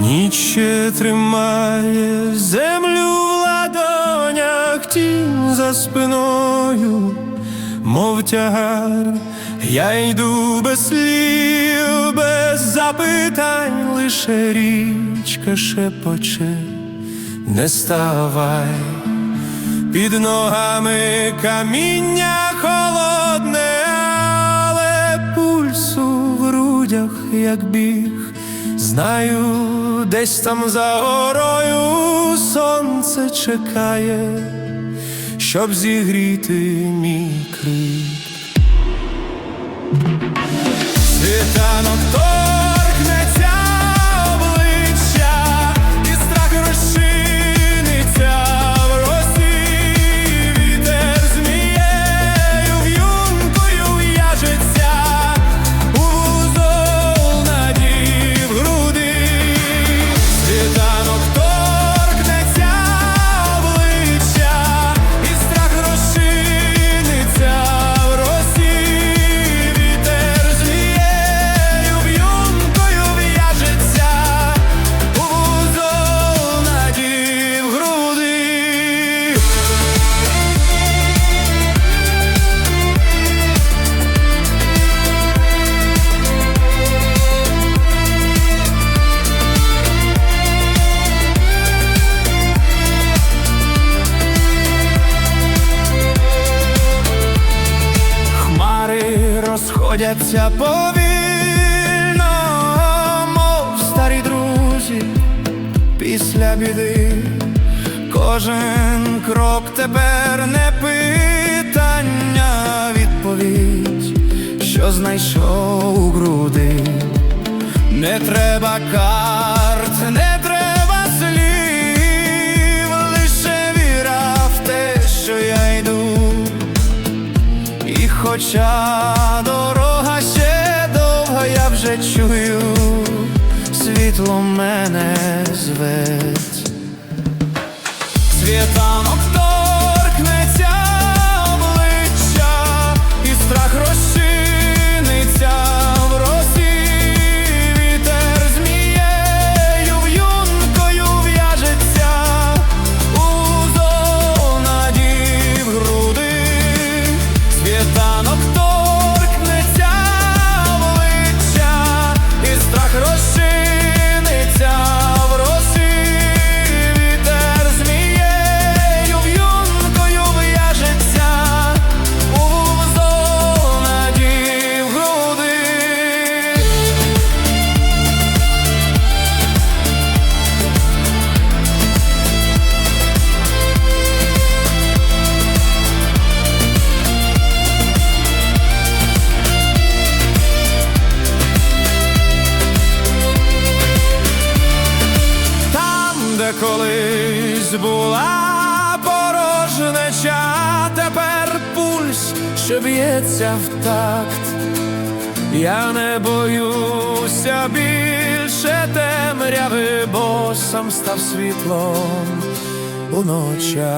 Ніч тримає землю в ладонях, тінь за спиною, мов тягар, я йду без слів, без запитань, лише річка шепоче, не ставай. Під ногами каміння холодне, але пульсу в грудях, як біг. Знаю, десь там за горою сонце чекає, щоб зігріти мій крик. Світанок торкнеться розходяться повільно, мов старі друзі після біди. Кожен крок тепер не питання, відповідь, що знайшов у груди. Не треба карт, не треба слів, лише віра в те, що я йду. І хоча світло мене зветь. Світанок торкнеться колись була порожнеча, тепер пульс, що б'ється в такт. Я не боюся більше темряви, бо сам став світлом у ночах.